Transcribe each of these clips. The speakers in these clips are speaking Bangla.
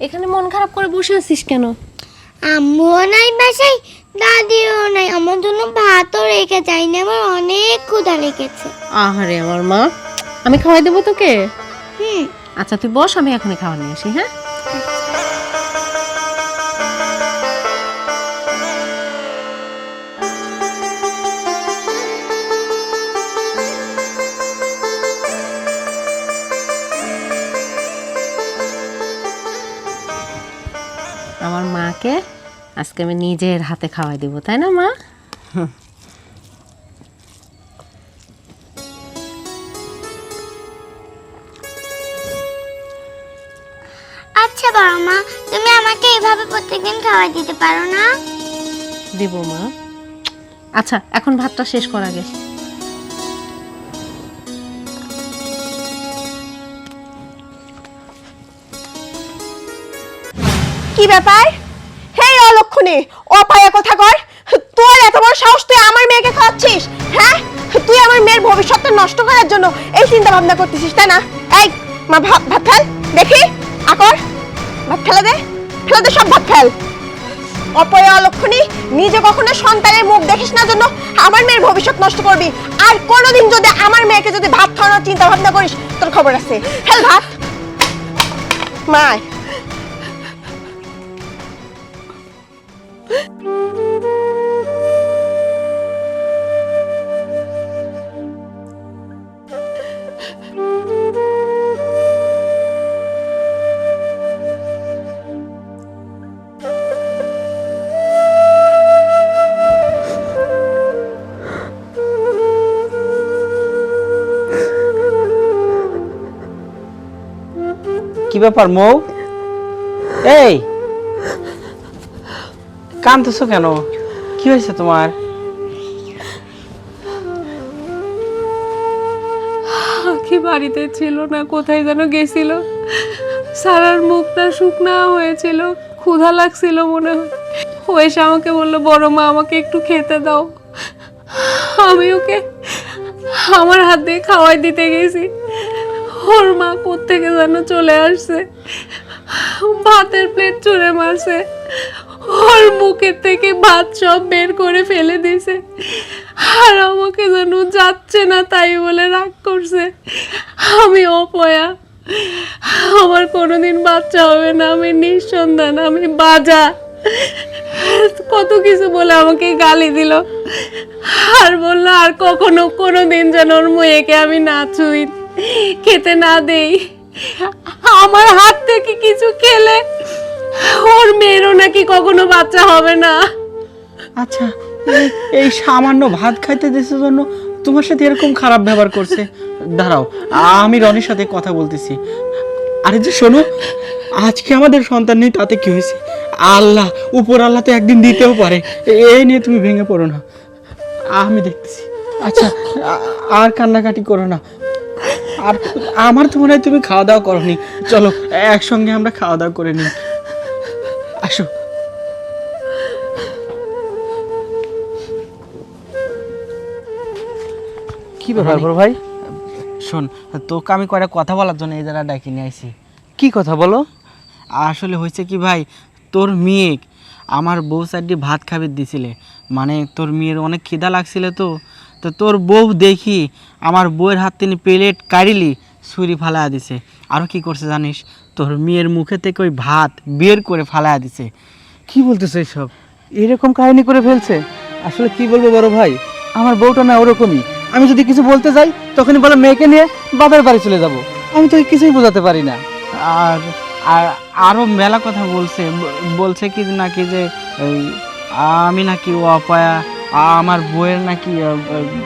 এখানে মন খারাপ করে বসে আছিস কেন? আম্মুও নাই বাসায় দাদিও নাই। আমার জন্য ভাতও রেখে যায়নি আমার অনেক ক্ষুধা লেগেছে। আহারে আমার মা আমি খাওয়াই দেবো তোকে? হুম। আচ্ছা তুই বস আমি এখনই খাওয়া নিয়ে আসি হ্যাঁ? আজকে আমি নিজের হাতে খাওয়াই দেবো তাই না মা? আচ্ছা বড় মা তুমি আমাকে এইভাবে প্রত্যেকদিন খাবার দিতে পারো না? দিব মা। আচ্ছা এখন ভাতটা শেষ করা আগে। কি ব্যাপার? অলক্ষণে অপায়া কথা কর। তোর এত বড় সাহস তুই আমার মেয়েকে খাওয়াচ্ছিস হ্যাঁ? তুই আমার মেয়ের ভবিষ্যৎটা নষ্ট করার জন্য এই চিন্তা ভাবনা করতেছিস, তাই না? এই, মা, ভাত ভাত ফেল, দেখি আকর ভাত ফেলে দে ফেলে দে সব ভাত ফেল। অপয়া অলক্ষণী, নিজে কখনো সন্তানের মুখ দেখিস না জন্য আমার মেয়ের ভবিষ্যৎ নষ্ট করবি। আর কোনোদিন যদি আমার মেয়েকে যদি ভাত খাওয়ানোর চিন্তা ভাবনা করিস, তোর খবর আছে। ফেল ভাত। মায় কি ব্যাপার, মৌ? এই! কান্দতেছো কেন? কি হয়েছে তোমার? বাড়িতে ছিল না, কোথায় যেন গেছিল। সারার মুখটা শুকনা হয়েছিল, ক্ষুধা লাগছিল মনে হয়। এসে আমাকে বলল, বড় মা, আমাকে একটু খেতে দাও। আমি ওকে আমার হাত দিয়ে খাওয়াই দিতে গেছি। ওর মা কোত্থেকে যেন চলে আসছে? ভাতের প্লেট ছুঁড়ে মারছে। ওর মুখের থেকে ভাত সব বের করে ফেলে দিয়েছে আর আমাকে যেন যাচ্ছে না তাই বলে রাগ করছে। আমি অপয়া। আমার কোনোদিন বাচ্চা হবে না, আমি নিঃসন্তান, আমি বাজা। কত কিছু বলে আমাকে গালি দিল। আর বলল, আর কখনো কোনো দিন যেন ওর মেয়েকে আমি না ছুঁই খেতে না দেই। আমার হাত থেকে কিছু খেলে ওর মেয়েরও নাকি কখনো বাচ্চা হবে না। আচ্ছা এই- সামান্য ভাত খাইতে দেশের জন্য তোমার সাথে এরকম খারাপ ব্যবহার করছে। দাঁড়াও, আমি রনির সাথে কথা বলতেছি। আরে যে শোনো, আজকে আমাদের সন্তান নেই তাতে কি হয়েছে? আল্লাহ, উপর আল্লাহ তো একদিন দিতেও পারে। এই নিয়ে তুমি ভেঙে পড়ো না। আমি দেখতেছি। আচ্ছা আর কান্নাকাটি করো না। আর আমার তো মনে হয় তুমি খাওয়া দাওয়া করনি। চলো একসঙ্গে আমরা খাওয়া দাওয়া করে নিই। আসো। কি ব্যাপার বড় ভাই? শোন তোকে আমি কয়েকটা কথা বলার জন্য এই জায়গায় ডাকি নিয়ে আইছি। কি কথা বলো? আসলে হয়েছে কি ভাই তোর মেয়ে আমার বউ চারটি ভাত খাবে দিছিলে। মানে তোর মেয়ের অনেক খিদা লাগছিল তো। তো তোর বউ দেখি আমার বউয়ের হাত তিনি প্লেট কাড়িলি, ছুরি ফালা দিছে। আরও কি করছে জানিস? তোর মেয়ের মুখে থেকে ওই ভাত বের করে ফালা দিছে। কি বলতেছে এইসব? এরকম কাহিনী করে ফেলছে? আসলে কি বলব বড় ভাই? আমার বউটা না ওরকমই। আমি যদি কিছু বলতে যাই, তখনই বলে মেয়েকে নিয়ে বাবার বাড়ি চলে যাব। আমি তো কিছুই বোঝাতে পারি না। আর আর আরও মেলা কথা বলছে। বলছে কি নাকি যে আমি নাকি ও অপায়া আমার বউয়ের নাকি আহ,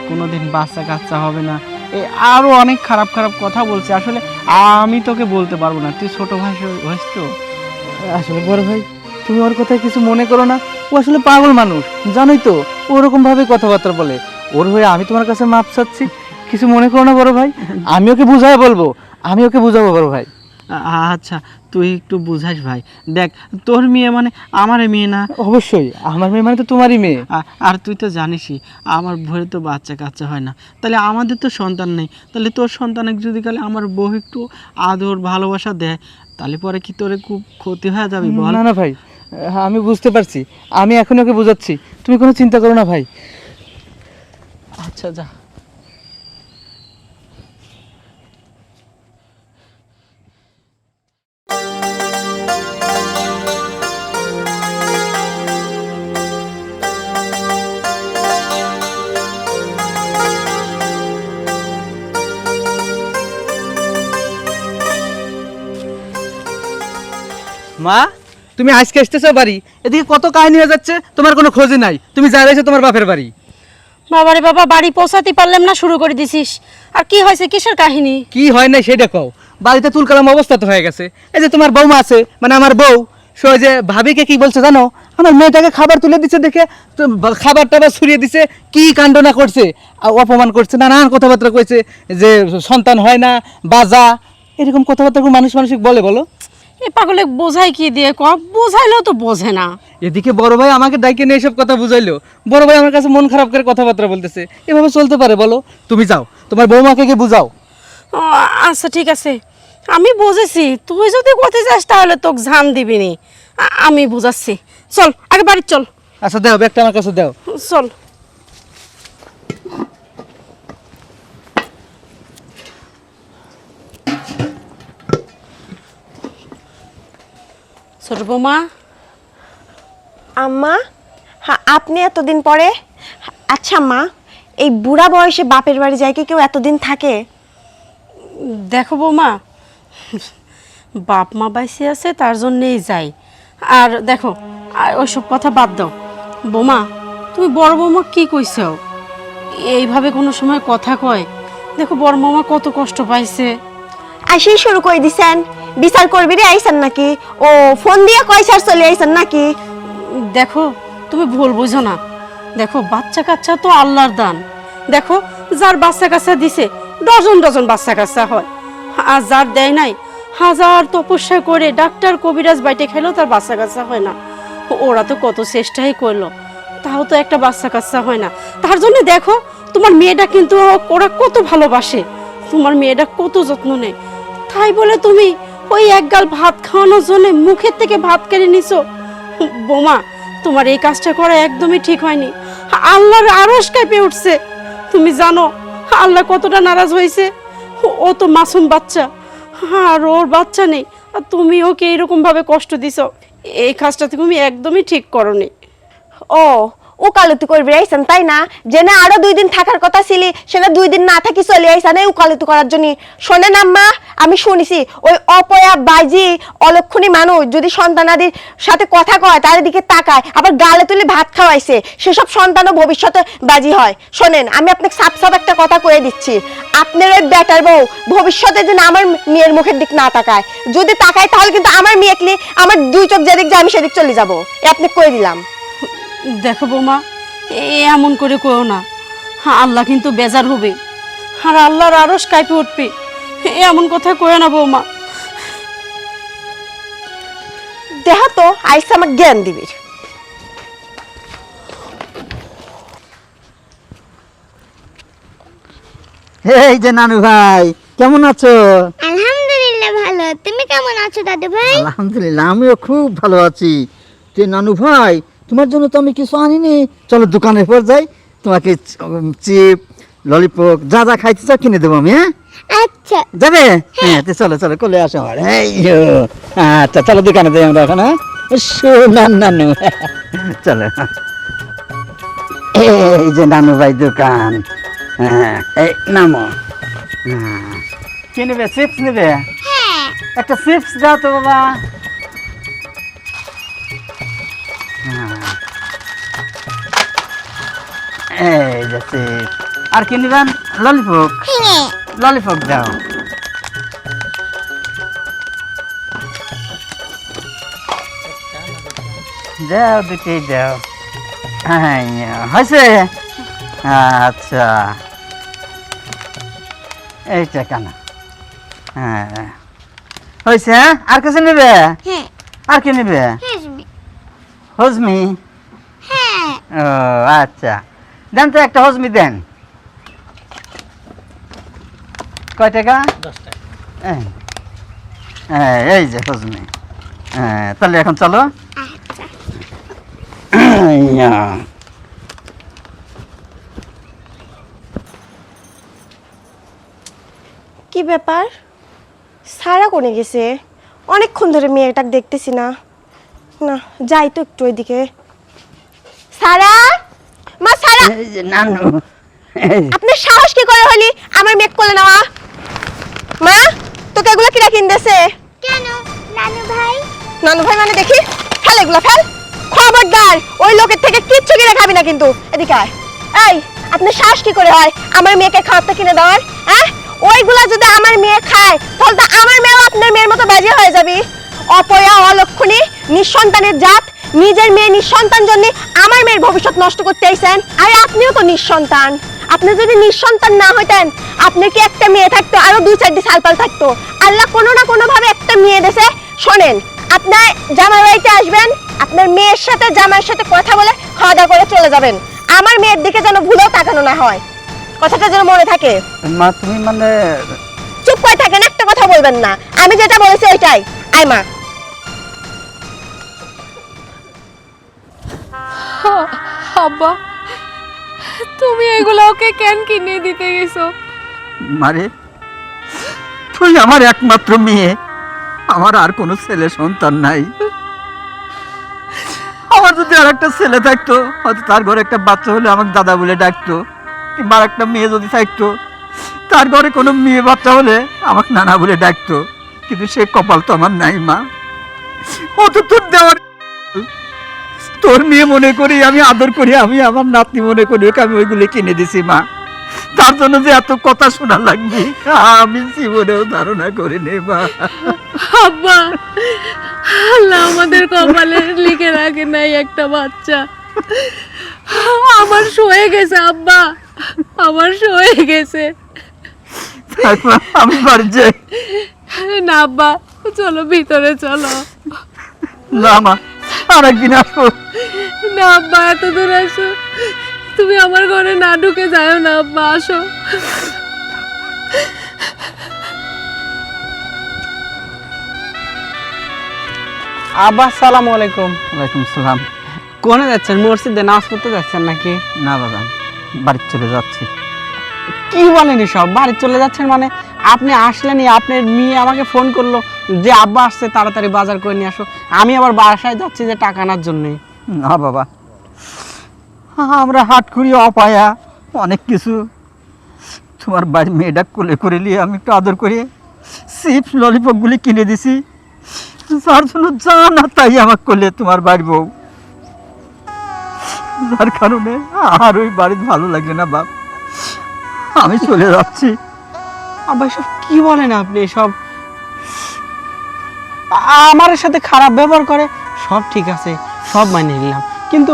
কোনোদিন বাচ্চা কাচ্চা হবে না। এই আরও অনেক খারাপ খারাপ কথা বলছে। আসলে আমি তোকে বলতে পারব না। তুই ছোট ভাই হয়েছ তো? আসলে বড় ভাই তুমি ওর কথায় কিছু মনে করো না। ও আসলে পাগল মানুষ জানোই তো ও ওরকম ভাবে কথাবার্তা বলে। ওর হয়ে আমি তোমার কাছে মাপ চাচ্ছি। কিছু মনে করো না বড় ভাই? আমি ওকে বুঝাই বলব। আমি ওকে বুঝাবো বড় ভাই। আচ্ছা তুই একটু বুঝাস ভাই। দেখ তোর মেয়ে মানে আমার মেয়ে না? অবশ্যই আমার মেয়ে মানে তো তোমারই মেয়ে। আর তুই তো জানিসই আমার ভরে তো বাচ্চা কাচ্চা হয় না। তাহলে আমাদের তো সন্তান নেই। তাহলে তোর সন্তানের যদি কালে আমার বউ একটু আদর ভালোবাসা দেয় তাহলে পরে কি তোরে খুব ক্ষতি হয়ে যাবে বল? না না ভাই হ্যাঁ, আমি বুঝতে পারছি। আমি এখন ওকে বোঝাচ্ছি। তুমি কোনো চিন্তা করো না ভাই। আচ্ছা যা। মা তুমি আজকে আসতেছো বাড়ি? এদিকে কত কাহিনী হয়ে যাচ্ছে তোমার কোনো খোঁজই নাই। তুমি যা রয়েছে তোমার বাপের বাড়ি। বাবারে বাবা বাড়ি পৌঁছাতে পারলাম না শুরু করে দিছিস। আর কি হয়েছে কিসের কাহিনী? কি হয় নাই সেটা কও। বাড়িতে তুলকালাম অবস্থা তো হয়ে গেছে। এই যে তোমার বৌমা আছে মানে আমার বউ সে যে ভাবিকে কি বলছে জানো? আমার মেয়েটাকে খাবার তুলে দিচ্ছে দেখে খাবার টাবার ছড়িয়ে দিছে কি কাণ্ড না করছে অপমান করছে নানান কথাবার্তা কইছে যে সন্তান হয় না বাজা এরকম কথাবার্তা মানুষ মানসিক বলে বলো? এ পাগলে বোঝাই কি দিয়ে? ক বোঝাইলেও তো বোঝে না। এদিকে বড় ভাই আমাকে ডাইকে নিয়ে এসব কথা বুঝাইলো। বড় ভাই আমার কাছে মন খারাপ করে কথাবার্তা বলতেছে। এভাবে চলতে পারে বলো? তুমি যাও তোমার বৌমাকে গিয়ে বুঝাও। আচ্ছা ঠিক আছে। আমি বুঝেছি। তুই যদি করতে যাস তাহলে তোকে ঝান দিবি নি আমি বুঝাচ্ছি। চল আগে বাড়ি চল। আচ্ছা দাও ব্যাগটা আমার কাছে দাও। চল। ছোট বৌমা। আম্মা হ্যাঁ আপনি এতদিন পরে আচ্ছা মা এই বুড়া বয়সে বাপের বাড়ি যায় কি কেউ এতদিন থাকে? দেখো বৌমা বাপ মা বাইসে আছে তার জন্যেই যাই। আর দেখো আর ওইসব কথা বাদ দাও। বোমা তুমি বড় বৌমা কি কইছ? এইভাবে কোনো সময় কথা কয়। দেখো বড় মামা কত কষ্ট পাইছে। আসেই শুরু করে দিছেন। বিচার করবি রে আইসেন নাকি? ও ফোন দিয়ে কয়সার চলে আইসেন নাকি? দেখো তুমি ভুল বুঝো না। দেখো বাচ্চা কাচ্চা তো আল্লাহর দান। দেখো যার বাচ্চা কাচ্চা দিছে ডজন ডজন বাচ্চা কাচ্চা হয়। আর যার দেয় নাই। হাজার তপস্যা করে ডাক্তার কবিরাজ বাইটে খেলেও তার বাচ্চা কাচ্চা হয় না। ওরা তো কত চেষ্টাই করল। তাও তো একটা বাচ্চা কাচ্চা হয় না। তার জন্য দেখো, তোমার মেয়েটা কিন্তু ওরা কত ভালোবাসে। তোমার মেয়েটা কত যত্ন নেয়। তাই বলে তুমি ওই এক গাল ভাত খাওয়ানোর জন্য মুখের থেকে ভাত কেড়ে নিছো? বোমা, তোমার এই কাজটা করা একদমই ঠিক হয়নি। আল্লাহর আরস কেঁপে উঠছে। তুমি জানো, আল্লাহ কতটা নারাজ হয়েছে। ও তো মাসুম বাচ্চা। আর ওর বাচ্চা নেই। আর তুমি ওকে এরকমভাবে কষ্ট দিছ। এই কাজটা তুমি একদমই ঠিক করনি। ও ও কালতি করবি, আইসেন, তাই না? জেনে আরও দুই দিন থাকার কথা ছিলি সেটা দুই দিন না থাকি চলে আইসেন, এই উকালতি করার জন্য। শোনেন আম্মা, আমি শুনিছি, ওই অপয়া বাজি অলক্ষণী মানুষ, যদি সন্তানাদির সাথে কথা কয়, তার দিকে তাকায়, আবার গালে তুলে ভাত খাওয়াইছে, সেসব সন্তানও ভবিষ্যতে বাজি হয়। শোনেন, আমি আপনাকে সাপ সাপ একটা কথা কয়ে দিচ্ছি। আপনার ওই বেটার বউ ভবিষ্যতে যেন আমার মেয়ের মুখের দিক না তাকায়। যদি তাকায়, তাহলে কিন্তু আমার মেয়েকে আমার দুই চোখ যেদিক যায়, আমি সেদিক চলে যাব। এ আপনি কয়ে দিলাম। দেখো বৌমা এ এমন করে কয়েও না। হ্যাঁ আল্লাহ কিন্তু বেজার হবে। আর আল্লাহর আরস কাঁপে উঠবে। এমন কথা কয়ে না বৌমা। দেহ তো আইসা আমার জ্ঞান দিবির। এই যে নানু ভাই কেমন আছো? আলহামদুলিল্লাহ ভালো। তুমি কেমন আছো দাদু ভাই? আলহামদুলিল্লাহ আমিও খুব ভালো আছি। যে নানু ভাই তোমার জন্য তো আমি কিছু আনিনি। চলো দোকানের পর যাই। তোমাকে চিপ ললিপপ যা যা খাইতে চাও কিনে দেবো আমি হ্যাঁ? আচ্ছা। যাবে? হ্যাঁ তো চলো চলো চলে আসো আমার। আচ্ছা চলো দোকানে যাই আমরা এখন হ্যাঁ? শোনান নানু। চলো। এই যে নানু ভাই দোকান। হ্যাঁ এই নামো। কি নেবে চিপস নেবে? একটা চিপস দাও তো বাবা। এই যে আর কি নেবেন? ললিপপ। ললিপপ দাও। দাও দুটোই দাও। হ্যাঁ হয়েছে? আচ্ছা। এইটা কেন? হ্যাঁ। হয়েছে হ্যাঁ? আর কিছু নেবে? হ্যাঁ। আর কি নেবে? হজমি? হ্যাঁ। ও আচ্ছা। দেন তো একটা হজমি দেন। কয় টাকা। হ্যাঁ এই যে হজমি। হ্যাঁ তাহলে এখন চলো। আচ্ছা কি ব্যাপার? সারা কোনে গেছে? অনেকক্ষণ ধরে মেয়েটাকে দেখতেছি না। না যাই তো একটু ওইদিকে। সারা? মা সারা! এই নানু আপনার সাহস কি করে হলি? আমার মেক নেওয়া। মা তোকে এগুলো কিরা কিনতেছে? কেন? নানু ভাই? নানু ভাই মানে দেখি? ফেল এগুলো ফেল! খবরদার ওই লোকের থেকে কিচ্ছু কিনে খাবি না কিন্তু। এদিকে আয়। এই আপনার সাহস কি করে হয় আমার মেয়েকে খাওয়াতে কিনে দেওয়ার? হ্যাঁ? ওইগুলা যদি আমার মেয়ে খায় তাহলে তো আমার মেয়েও আপনার মেয়ের মতো বাজে হয়ে যাবে। অপয়া অলক্ষণী নিঃসন্তানের জাত নিজের মেয়ে নিঃসন্তান জন্য আমার মেয়ের ভবিষ্যৎ নষ্ট করতে আইছেন আর আপনিও তো নিঃসন্তান। আপনি যদি নিঃসন্তান না হইতেন আপনার কি একটা মেয়ে থাকতো আরও দুই চারটি সালপাল থাকতো? আল্লাহ কোনো না কোনো ভাবে একটা মেয়ে দেশে শোনেন আপনার জামাই বাড়িতে আসবেন আপনার মেয়ের সাথে জামাইয়ের সাথে কথা বলে খাওয়া দাওয়া করে চলে যাবেন। আমার মেয়ের দিকে যেন ভুলেও তাকানো না হয়। কথাটা যেন মনে থাকে। মা তুমি মানে চুপ করে থাকেন একটা কথা বলবেন না। আমি যেটা বলেছি ওইটাই। আই মা। আব্বা, তুমি এগুলো ওকে কেন কিনে দিতে গেছো? মারে, তুই আমার একমাত্র মেয়ে। আমার আর কোনো ছেলে সন্তান নাই। আমার যদি আর একটা ছেলে থাকতো, হয়তো তার ঘরে একটা বাচ্চা হলে আমাকে দাদা বলে ডাকতো। কিংবা আর একটা মেয়ে যদি থাকতো, তার ঘরে কোনো মেয়ে বাচ্চা হলে আমাকে নানা বলে ডাকতো। কিন্তু সে কপাল তো আমার নাই, মা। ও তো তোর দেওয়ার তোর মেয়ে মনে করি আমি আদর করি আমি আমার নাতনি মনে করি ওকে আমি ওইগুলো কিনে দিছি মা। তার জন্য যে এত কথা শোনা লাগবে আমি জীবনেও ধারণা করে নে মা। আব্বা আল্লাহ আমাদের কপালে লিখে রাখে নাই একটা বাচ্চা। আমার সয়ে গেছে আব্বা আমার সয়ে গেছে। আমি বাড়ি যাই। না আব্বা চলো ভিতরে চলো। না মা। আর একদিন আসব। না আব্বা এত দূর আসো। তুমি আমার ঘরে না ঢুকে যাও না আব্বা আসো। আব্বা সালাম আলাইকুম। ওয়ালাইকুম সালাম কোনে যাচ্ছেন? মসজিদে নামাজ পড়তে যাচ্ছেন নাকি? না বাবা বাড়ি চলে যাচ্ছি। কি বলেন সব বাড়ি চলে যাচ্ছেন মানে আপনি আসলেনই আপনার মেয়ে আমাকে ফোন করল যে, আব্বা আসছে, তাড়াতাড়ি বাজার করে নিয়ে আসো। আমি আবার বাসায় যাচ্ছি যে টাকা আনার জন্যই না বাবা। আমরা হাট করি অপায়া, অনেক কিছু। তোমার বাড়ি মেয়েটা কোলে করে নিয়ে আমি একটু আদর করে চিপস, ললিপপগুলি কিনে দিছি। যার জন্য যা না তাই আমার করলে তোমার বাড়ি বউ। যার কারণে আর ওই বাড়ি ভালো লাগে না বাপ। আমি চলে যাচ্ছি। আব্বা এসব কি বলেন আপনি সব আমার সাথে খারাপ ব্যবহার করে সব ঠিক আছে সব মানিয়ে নিলাম। কিন্তু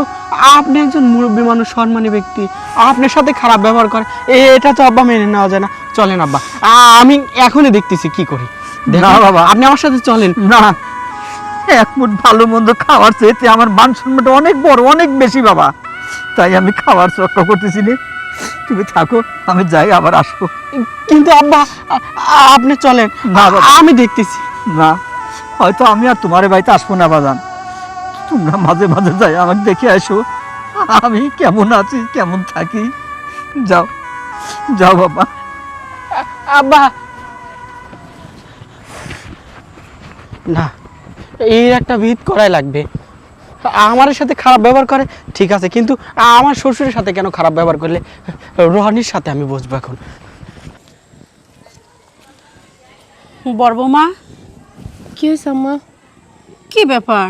আপনি একজন মুরব্বী মানুষ সম্মানী ব্যক্তি আপনার সাথে খারাপ ব্যবহার করে এটা তো আব্বা মেনে নেওয়া যায় না। চলেন আব্বা আমি এখনই দেখতেছি কি করি। না বাবা। আপনি আমার সাথে চলেন। না এক মুঠ ভালো মন্দ খাওয়ার চেয়েতে আমার মান সম্মানটা অনেক বড় অনেক বেশি বাবা। তাই আমি খাওয়ার চক্র করতেছি নে। তুমি থাকো আমি যাই আবার আসব। কিন্তু আব্বা আপনি চলেন। না আমি দেখতেছি। না হয়তো আমি আর তোমার বাড়িতে আসব না বাজান। তোমরা মাঝে মাঝে যাই আমাকে দেখে আসো। আমি কেমন আছি কেমন থাকি? যাও যাও বাবা। আব্বা। না এই একটা ভিত করাই লাগবে। আমার সাথে খারাপ ব্যবহার করে ঠিক আছে কিন্তু আমার শ্বশুরের সাথে কেন খারাপ ব্যবহার করলে? রোহানির সাথে আমি বসবো এখন। বর্বমা কি হয়েছে আম্মা? কি ব্যাপার?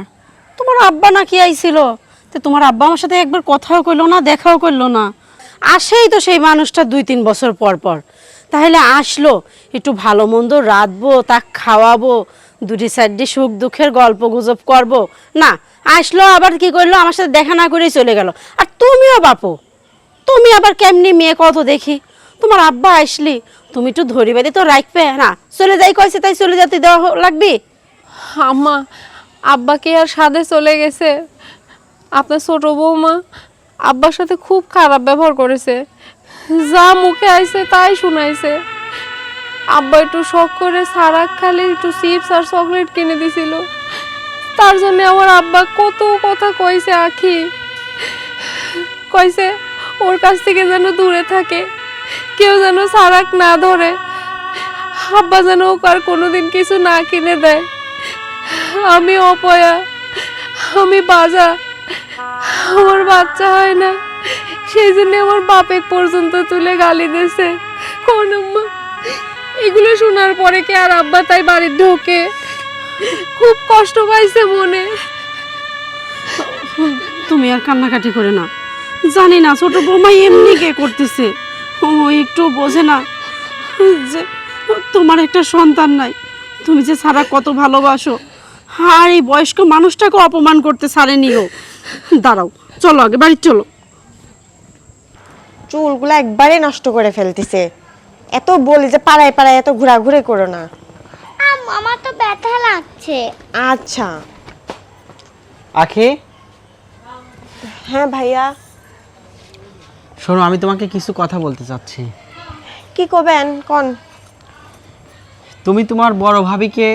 তোমার আব্বা নাকি আইছিল? তো তোমার আব্বা আমার সাথে একবার কথাও কইলো না দেখাও করল না। আসেই তো সেই মানুষটা দুই তিন বছর পর পর। তাহলে আসলো একটু ভালো মন্দ রাঁধবো তা খাওয়াবো দুটি সাইডে সুখ দুঃখের গল্প গুজব করব। না আসলো, আবার কি করল? আমার সাথে দেখা না করেই চলে গেল। আর তুমিও বাপু, তুমি আবার কেমনি মেয়ে কত দেখি? তোমার আব্বা আসলি, তুমি একটু ধরি বেঁধে তো রাখবে, না? চলে যাই কইছে, তাই চলে যেতে দেওয়া লাগবে? আম্মা, আব্বাকে আর সাথে চলে গেছে। আপনার ছোট বৌমা আব্বার সাথে খুব খারাপ ব্যবহার করেছে। যা মুখে আইছে, তাই শুনাইছে। আব্বা একটু শখ করে সারাক খালি একটু চিপস আর চকলেট কিনে দিছিল। তার জন্য আমার আব্বা কত কথা কইছে, আখি। কইছে, ওর কাছ থেকে যেন দূরে থাকে, কেউ যেন সারাক না ধরে, আব্বা যেন ওকে আর কোনোদিন কিছু না কিনে দেয়। আমি অপয়া, আমি বাজা, আমার বাচ্চা হয় না, সেই জন্য আমার বাপেক পর্যন্ত তুলে গালি দিয়েছে। কোন এগুলো শোনার পরে কি আর আব্বা তাই বাড়ির ঢোকে? খুব কষ্ট পাইছে মনে। তুমি আর কান্নাকাটি করে না। জানি না ছোট বৌমা এমনি কে করতেছে। ও একটু বোঝে না যে তোমার একটা সন্তান নাই। তুমি যে সারা কত ভালোবাসো। আর এই বয়স্ক মানুষটাকে অপমান করতে ছাড়েনিও দাঁড়াও চলো আগে বাড়ি চলো। চুলগুলো একবারে নষ্ট করে ফেলতেছে। এত বলি যে পাড়ায় পাড়ায় এত ঘোরাঘুরি করো না। ব্যথা লাগছে। আচ্ছা। আখি? হ্যাঁ ভাইয়া। শোনো আমি তোমাকে কিছু কথা বলতে চাচ্ছি। কি করবেন? কোন? তুমি তোমার বড় ভাবিকে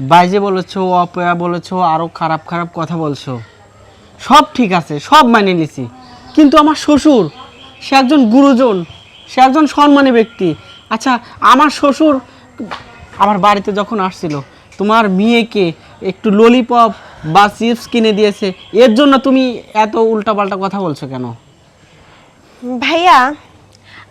বাইজে বলেছ অপয়া বলেছ আরও খারাপ খারাপ কথা বলছো। সব ঠিক আছে সব মানে নিছি। কিন্তু আমার শ্বশুর সে একজন গুরুজন সে একজন সম্মানী ব্যক্তি। আচ্ছা আমার শ্বশুর আমার বাড়িতে যখন আসছিল তোমার মেয়েকে একটু ললিপপ বা চিপস কিনে দিয়েছে এর জন্য তুমি এত উল্টাপাল্টা কথা বলছো কেন? ভাইয়া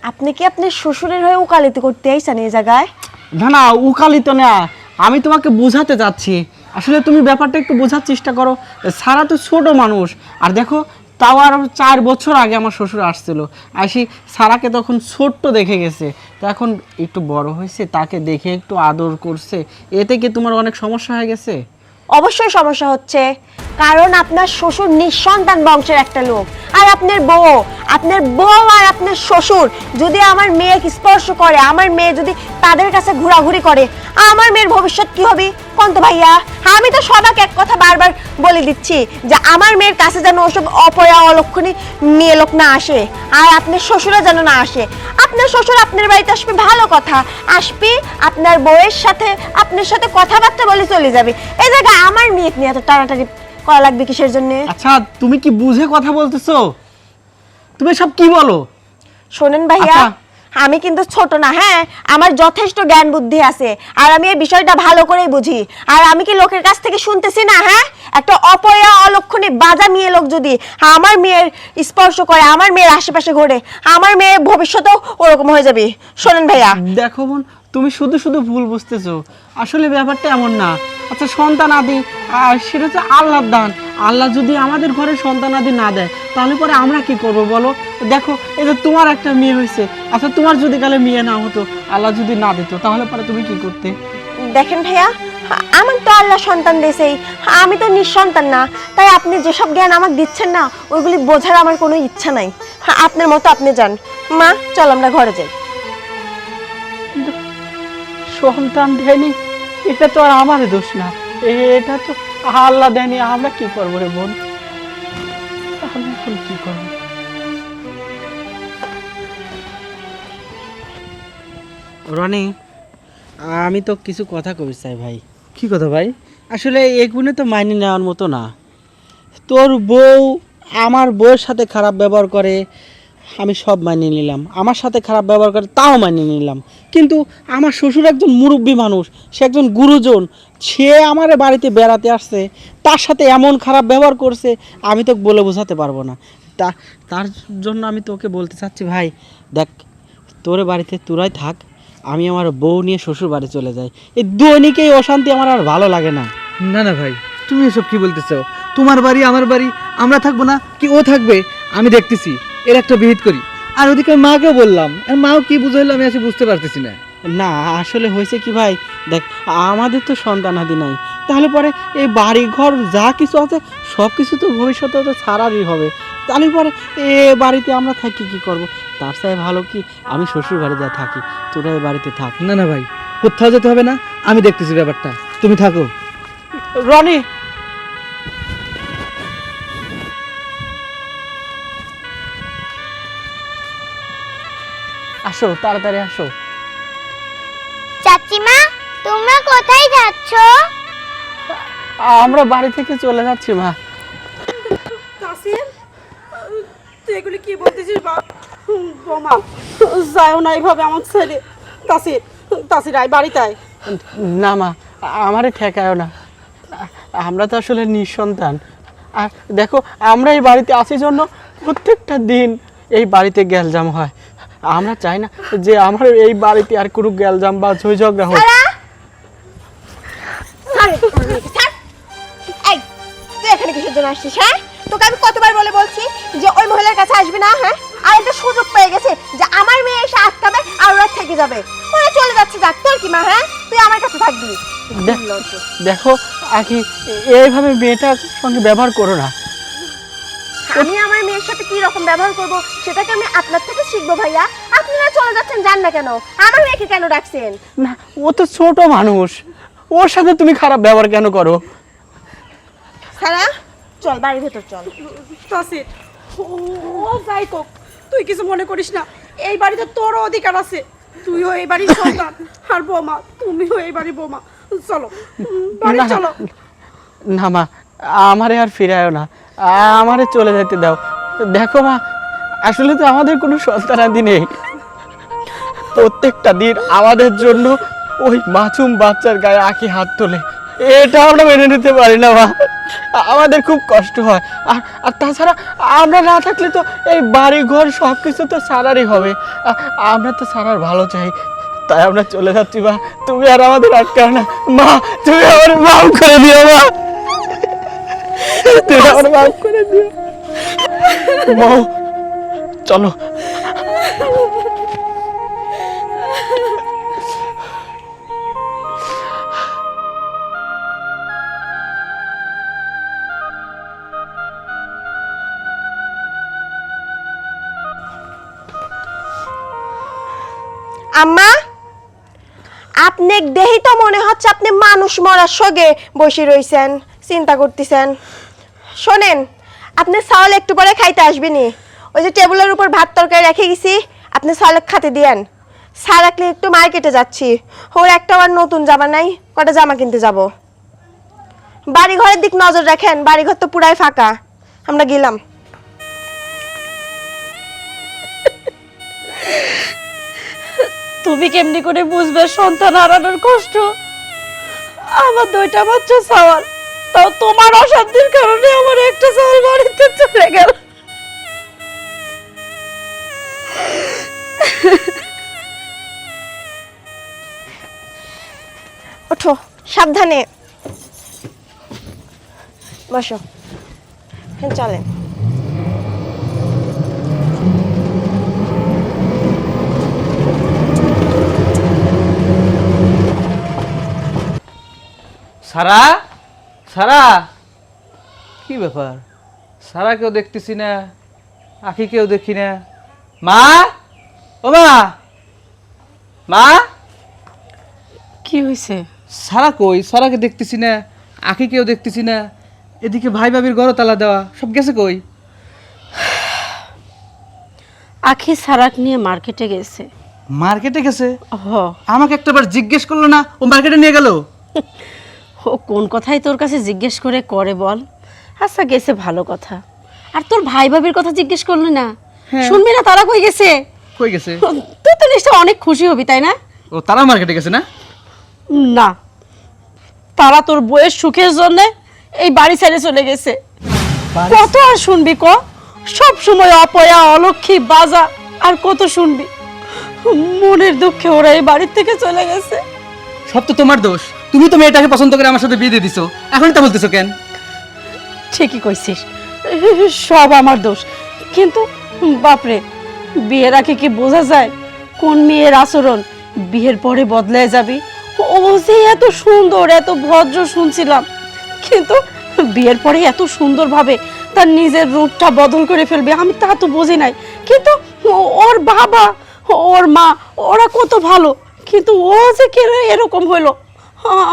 আপনি কি আপনার শ্বশুরের হয়ে উকালতি করতে আইসেন এই জায়গায়? না না উকালিত না। আমি তোমাকে বোঝাতে চাচ্ছি। আসলে তুমি ব্যাপারটা একটু বোঝার চেষ্টা করো। সারা তো ছোট মানুষ। আর দেখো তাও আর চার বছর আগে আমার শ্বশুর আসছিল। আসি সারাকে তখন ছোট্ট দেখে গেছে। তো এখন একটু বড় হয়েছে, তাকে দেখে একটু আদর করছে। এতে কি তোমার অনেক সমস্যা হয়ে গেছে? অবশ্যই সমস্যা হচ্ছে। কারণ আপনার শ্বশুর নিঃসন্তান বংশের একটা লোক। আর আপনার বউ আপনার বউ আর আপনার শ্বশুর যদি আমার মেয়েকে স্পর্শ করে, আমার মেয়ে যদি তাদের কাছে ঘোরাঘুরি করে, আমার মেয়ের ভবিষ্যৎ কি হবে? কোন তো ভাইয়া, আমি তো সবাইকে এক কথা বারবার বলে দিচ্ছি যে আমার মেয়ের কাছে যেন ওসব অপয়া, অলক্ষণী মেয়ে লোক না আসে, আর আপনার শ্বশুরা যেন না আসে। আপনার শ্বশুর আপনার বাড়িতে আসবে ভালো কথা, আসবি আপনার বউয়ের সাথে, আপনার সাথে কথাবার্তা বলে চলে যাবে। এই জায়গায় আমার মেয়ে নিয়ে এত টানাটানি করা লাগবে কিসের জন্য? আচ্ছা তুমি কি বুঝে কথা বলতেছো? তুমি সব কি বলো? শোনেন ভাইয়া আচ্ছা। আমি কিন্তু ছোট না হ্যাঁ? আমার যথেষ্ট জ্ঞান বুদ্ধি আছে আর আমি এই বিষয়টা ভালো করেই বুঝি। আর আমি কি লোকের কাছ থেকে শুনতেছি না হ্যাঁ? একটা অপয়া অলক্ষণে বাজা মেয়ে লোক যদি আমার মেয়ের স্পর্শ করে আমার মেয়ের আশেপাশে ঘোরে আমার মেয়ের ভবিষ্যতেও ওরকম হয়ে যাবে। শোনেন ভাইয়া। দেখো বোন তুমি শুধু শুধু ভুল বুঝতেছো। আসলে ব্যাপারটা এমন না। আচ্ছা সন্তান আদি সেটা হচ্ছে আল্লাহর দান। আল্লাহ যদি আমাদের ঘরে সন্তান আদি না দেয় তাহলে পরে আমরা কি করব বলো? দেখো এই যে তোমার একটা মেয়ে হয়েছে। আচ্ছা তোমার যদি কালে মেয়ে না হতো আল্লাহ যদি না দিত তাহলে পরে তুমি কি করতে? দেখেন ভাইয়া আমার তো আল্লাহ সন্তান দেশেই আমি তো নিঃসন্তান না। তাই আপনি যেসব জ্ঞান আমাকে দিচ্ছেন না ওইগুলি বোঝার আমার কোনো ইচ্ছা নাই। আপনার মতো আপনি যান। মা চল আমরা ঘরে যাই। সন্তান দেয়নি এটা তো আর আমার দোষ না। এটা তো আল্লাহ দেয়নি আমরা কি করব রে বোন? এখন কি করব? রনি আমি তো কিছু কথা কবি চাই ভাই। কি কথা ভাই? আসলে এগুলো তো মাইনে নেওয়ার মতো না। তোর বউ আমার বউয়ের সাথে খারাপ ব্যবহার করে আমি সব মানিয়ে নিলাম। আমার সাথে খারাপ ব্যবহার করে তাও মানিয়ে নিলাম। কিন্তু আমার শ্বশুর একজন মুরব্বী মানুষ, সে একজন গুরুজন, সে আমার বাড়িতে বেড়াতে আসছে, তার সাথে এমন খারাপ ব্যবহার করছে, আমি তো বলে বোঝাতে পারব না। তা, তার জন্য আমি তোকে বলতে চাচ্ছি, ভাই, দেখ, তোর বাড়িতে তোরাই থাক, আমি আমার বউ নিয়ে শ্বশুর বাড়ি চলে যাই। এই দৈনিকেই অশান্তি আমার আর ভালো লাগে না। না না, ভাই, তুমি এসব কি বলতেছো? তোমার বাড়ি, আমার বাড়ি, আমরা থাকব না? কি ও থাকবে? আমি দেখতেছি। এর একটা বিহিত করি। আর ওদিকে মাকেও বললাম আর মাও কি বুঝাইলো আমি আসলে বুঝতে পারতেছি না। না আসলে হয়েছে কি ভাই? দেখ আমাদের তো সন্তান সন্তানাদি নাই। তাহলে পরে এই বাড়ি ঘর যা কিছু আছে সব কিছু তো ভবিষ্যতে তো ছাড়ারই হবে। তাহলে পরে এ বাড়িতে আমরা থাকি কি করব? তার চাই ভালো কি? আমি শ্বশুর ঘরে যা থাকি তোরা এ বাড়িতে থাক। না না ভাই কোথাও যেতে হবে না। আমি দেখতেছি ব্যাপারটা। তুমি থাকো। রনি আসো তাড়াতাড়ি আসো। চাচিমা তোমরা কোথায় যাচ্ছ? আমরা বাড়ি থেকে চলে যাচ্ছি মা। তাসির তুই এগুলি কি বলতেছিস বাপ বোমা যাও না এইভাবে আমার ছেড়ে তাসির তাসির আয় বাড়িতে আয় না মা আমারে ঠেকায়ও না। আমরা তো আসলে নিঃসন্তান। আর দেখো আমরা এই বাড়িতে আসি জন্য প্রত্যেকটা দিন এই বাড়িতে গ্যালজাম হয়। আমরা চাই না যে আমার এই বাড়িতে আর কোনো গ্যালজাম বা ঝই ঝগড়া হোক। এখানে কিসের জন্য আসছিস হ্যাঁ? তোকে আমি কতবার বলে বলছি যে ওই মহিলার কাছে আসবি না হ্যাঁ? আর একটা সুযোগ পেয়ে গেছে যে আমার মেয়ে এসে আটকাবে আর ওরা থেকে যাবে। ওরা চলে যাচ্ছে যাক তোর কি মা হ্যাঁ? তুই আমার কাছে থাকবি। দেখ- দেখো আখি এইভাবে মেয়েটার সঙ্গে ব্যবহার করো না। আমি আমার মেয়ের সাথে কি রকম ব্যবহার করব সেটাকে আমি আপনার থেকে শিখব ভাইয়া। আপনারা চলে যাচ্ছেন জান না কেন? আমার মেয়েকে কেন ডাকছেন? না ও তো ছোট মানুষ। ওর সাথে তুমি খারাপ ব্যবহার কেন করো? সারা চল বাড়ির ভেতর চল। তাসির ও যাই কোক তুই কিছু মনে করিস না। এই বাড়িতে তোরও অধিকার আছে। তুইও এই বাড়ির সন্তান আর বৌমা তুমিও এই বাড়ির বৌমা। চলো বাড়ি চলো। না মা আমারে আর ফিরায়ও না। আমারে চলে যেতে দাও। দেখো মা, আসলে তো আমাদের কোনো সন্তানাদি নেই। প্রত্যেকটা দিন আমাদের জন্য ওই মাছুম বাচ্চার গায়ে আঁকি হাত তোলে। এটা আমরা মেনে নিতে পারি না মা। আমাদের খুব কষ্ট হয়। আর আর তাছাড়া আমরা না থাকলে তো এই বাড়ি ঘর সব কিছু তো সারারই হবে। আমরা তো সারার ভালো চাই। তাই আমরা চলে যাচ্ছি মা। তুমি আর আমাদের আটকাও না। মা, তুমি আমার মাফ করে দিও মা। তুমি আমার মাফ করে দিও মৌ চলো আম্মা আপনি দেহি তো মনে হচ্ছে আপনি মানুষ মরার সঙ্গে বসে রইছেন চিন্তা করতেছেন। শোনেন, আপনি চাউল একটু পরে খাইতে আসবেনি ওই যে টেবিলের উপর ভাত তরকারি রেখে গেছি, আপনি চাউল খাতে দিয়েন। স্যার রাখলে একটু মার্কেটে যাচ্ছি। ওর একটা আবার নতুন জামা নাই, কটা জামা কিনতে যাব? বাড়ি ঘরের দিক নজর রাখেন বাড়ি ঘর তো পুরাই ফাঁকা। আমরা গেলাম। তুমি কেমনি করে বুঝবে সন্তান হারানোর কষ্ট? আমার দুইটা বাচ্চা সাওয়াল তাও তোমার অশান্তির কারণে আমার একটা সাওয়াল বাড়িতে চলে গেল। ওঠো, সাবধানে। বসো। হ্যাঁ চলেন। সারা? সারা? কি ব্যাপার? সারা কেউ দেখতেছি না আখি কেউ দেখি না। মা? ও মা? মা? কি হয়েছে সারা কই? সারাকে দেখতেছি না আখি কেউ দেখতেছি না। এদিকে ভাই ভাবির ঘরও তালা দেওয়া সব গেছে কই? আখি সারাক নিয়ে মার্কেটে গেছে। মার্কেটে গেছে? আমাকে একটাবার জিজ্ঞেস করল না ও মার্কেটে নিয়ে গেল? ও কোন কথাই তোর কাছে জিজ্ঞেস করে করে বল। আচ্ছা গেছে ভালো কথা। আর তোর ভাই ভাবির কথা জিজ্ঞেস করলি না? শুনবি না তারা কই গেছে? কই গেছে? তুই তো নিশ্চয় অনেক খুশি হবি তাই না? ও তারা মার্কেটে গেছে না? না। তারা তোর বইয়ের সুখের জন্য এই বাড়ি ছেড়ে চলে গেছে। কত আর শুনবি ক? সব সময় অপয়া অলক্ষী বাজা আর কত শুনবি? মনের দুঃখে ওরা এই বাড়ির থেকে চলে গেছে। সব তো তোমার দোষ। তুমি তো মেয়েটাকে পছন্দ করে আমার সাথে বিয়ে দিয়ে দিছো। এখন তা বলতেছো কেন? ঠিকই কইছিস। সব আমার দোষ। কিন্তু, বাপরে, বিয়ের আগে কি বোঝা যায় কোন মেয়ের আচরণ বিয়ের পরে বদলে যাবি? ও যে এত সুন্দর, এত ভদ্র শুনছিলাম। কিন্তু বিয়ের পরে এত সুন্দরভাবে তার নিজের রূপটা বদল করে ফেলবে, আমি তা তো বুঝি নাই। কিন্তু ওর বাবা, ওর মা, ওরা কত ভালো। কিন্তু ও যে কেন এরকম হলো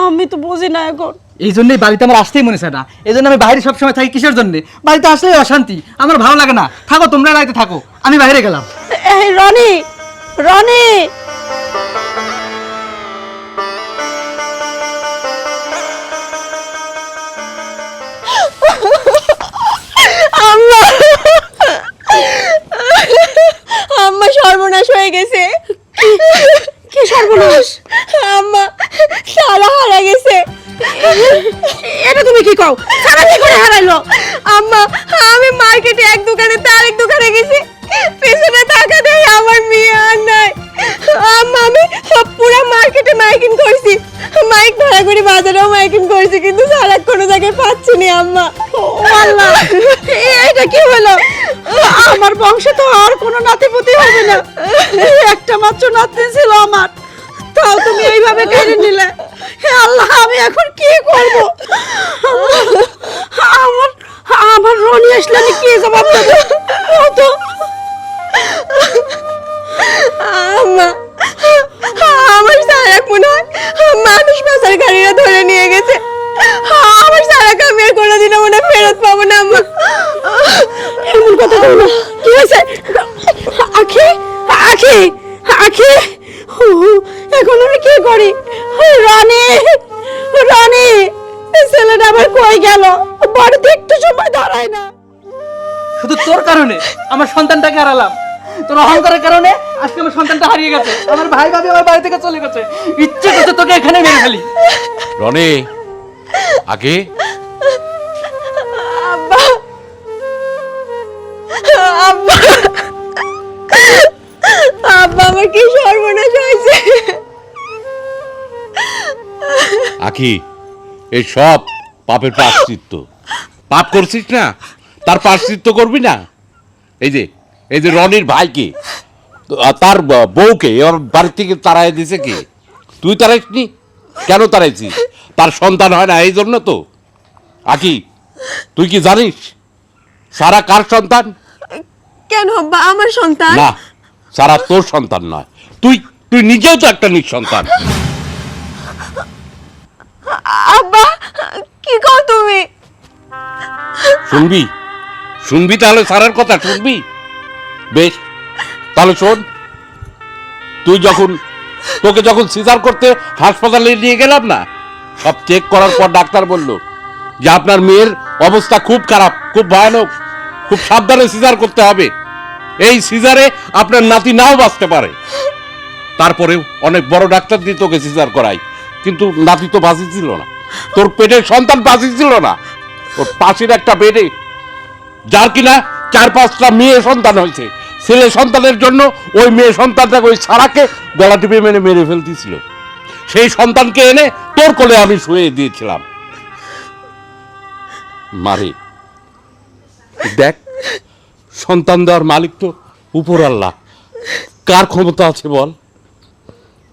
আমি তো বুঝি না এখন। এই জন্যই বাড়িতে আমার আসতেই মনে চায় না। এই জন্য আমি বাইরে সবসময় থাকি কিসের জন্য? বাড়িতে আসলেই অশান্তি আমার ভালো লাগে না। থাকো তোমরা বাড়িতে থাকো। আমি বাইরে গেলাম। এই রনি রনি! আম্মা! আম্মা সর্বনাশ হয়ে গেছে। কি সর্বনাশ? আম্মা সারা হারা গেছে। এটা তুমি কি কও? সারা কি করে হারাইলো? আম্মা, আমি মার্কেটে এক দোকানে তার এক দোকানে গেছি। পেছনে টাকা দেয় আমার মেয়ে আর নাই। আমি পুরো মার্কেটে মাইকিং করছি। মাইক ভাড়া করে বাজারেও মাইকিং করছি, কিন্তু সারা কোনো জায়গায় পাচ্ছি না আম্মা। আল্লাহ এটা কি হলো? আমার বংশে তো আর কোনো নাতিপুতি হবে না। একটা মাত্র নাতনি ছিল আমার। তাও তুমি এইভাবে কেড়ে নিলে? হে আল্লাহ, আমি এখন কি করব? আমার আমার রনি আসলে আমি কি জবাব দেবো? আমার সারাক মনে হয় মানুষ পাচার গাড়িরা ধরে নিয়ে গেছে। আমার সারাক আমি আর কোনোদিনও মনে ফেরত পাবো না আম্মা। এমন কথা বলো। না কি হয়েছে? আখি আখি আখি। হু, হু, এখন আমি কি করি? রানী রানী ছেলেটা আবার কই গেল? বাড়িতে একটু সময় দাঁড়ায় না। শুধু তোর কারণে আমার সন্তানটাকে হারালাম। তোর অহংকারের কারণে আজকে আমার সন্তানটা হারিয়ে গেছে। আমার ভাই ভাবি আমার বাড়ি থেকে চলে গেছে। ইচ্ছে করছে তোকে এখানে মেরে ফেলি। রনে আগে? আব্বা। আব্বা। আব্বা আমার কি সর্বনাশ হয়েছে? আখি এই সব পাপের প্রাশ্চিত্য পাপ করছিস না তার প্রাশ্চিত্য করবি না। এই যে এই যে রনির ভাইকে তার ব- বউকে ওর বাড়ি থেকে তাড়াই দিছে কে? তুই তাড়াইসনি? কেন তাড়াইছিস? তার সন্তান হয় না এই জন্য তো। আকি তুই কি জানিস? সারা কার সন্তান? কেন আব্বা আমার সন্তান? না সারা তোর সন্তান নয়। তুই তুই নিজেও তো একটা নিঃসন্তান। আব্বা কি কও তুমি? শুনবি? শুনবি তাহলে সারার কথা শুনবি? বেশ, তাহলে শোন, তুই যখন, তোকে যখন সিজার করতে হাসপাতালে নিয়ে গেলাম না, সব চেক করার পর ডাক্তার বলল যে আপনার মেয়ের অবস্থা খুব খারাপ, খুব ভয়ানক, খুব সাবধানে সিজার করতে হবে। এই সিজারে আপনার নাতি নাও বাঁচতে পারে। তারপরেও অনেক বড় ডাক্তার দিয়ে তোকে সিজার করাই, কিন্তু নাতি তো বাঁচি ছিল না। তোর পেটের সন্তান বাঁচি ছিল না। ওর পাশের একটা বেডে, যার কিনা চার পাঁচটা মেয়ে সন্তান হয়েছে। ছেলে সন্তানের জন্য ওই মেয়ে সন্তানটাকে ওই সারাকে গলা টিপে মেনে মেরে ফেলতেছিল। সেই সন্তানকে এনে তোর কোলে আমি শুয়ে দিয়েছিলাম। মারে, দেখ, সন্তান দেওয়ার মালিক তো উপর আল্লাহ। কার ক্ষমতা আছে বল?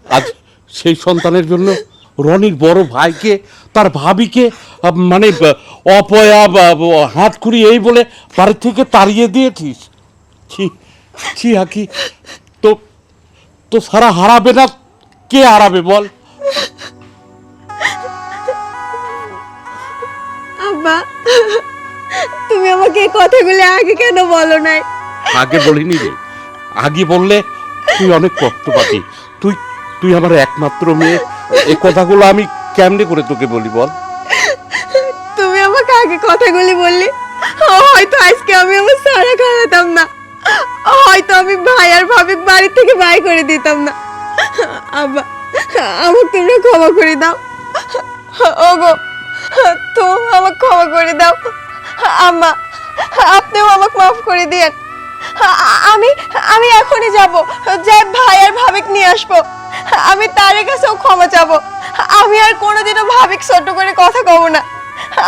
আজ সেই সন্তানের জন্য রনির বড় ভাইকে, তার ভাবিকে মানে অপয়া হাত খুঁড়ি এই বলে বাড়ি থেকে তাড়িয়ে দিয়েছিস। ছি ছি আকি তো তো সারা হারাবে না? কে হারাবে বল? আব্বা তুমি আমাকে এই কথাগুলো আগে কেন বলো নাই? আগে বলিনি রে। আগে বললে তুই অনেক কষ্ট পাবি তুই তুই আমার একমাত্র মেয়ে। এই কথাগুলো আমি কেমনে করে তোকে বলি বল? তুমি আমাকে আগে কথাগুলি বললি হয়তো আজকে আমি আমার সারা খাওয়াতাম না। হয়তো আমি ভাই আর ভাবি বাড়ি থেকে বাই করে দিতাম না। তোমরা ক্ষমা করে দাও। তো ক্ষমা করে দাও। আম্মা, আপনিও আমাকে মাফ করে দিয়েন। আমি আমি এখনই যাব। যাই ভাই আর ভাবিক নিয়ে আসব। আমি তারের কাছেও ক্ষমা চাবো। আমি আর কোনোদিনও ভাবিক ছোট করে কথা কব না।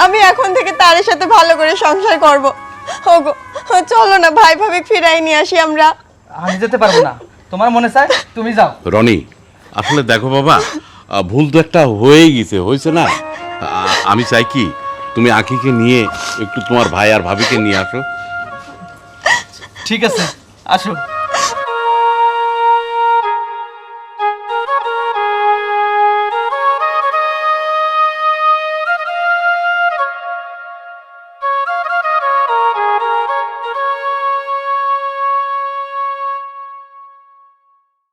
আমি এখন থেকে তারের সাথে ভালো করে সংসার করব। ওগো চলো না ভাই ভাবি ফিরাই নিয়ে আসি আমরা। আমি যেতে পারব না। তোমার মনে চায়? তুমি যাও। রনি আসলে দেখো বাবা ভুল তো একটা হয়ে গেছে হয়েছে না? আমি চাই কি তুমি আঁকিকে নিয়ে একটু তোমার ভাই আর ভাবিকে নিয়ে আসো। ঠিক আছে আসো।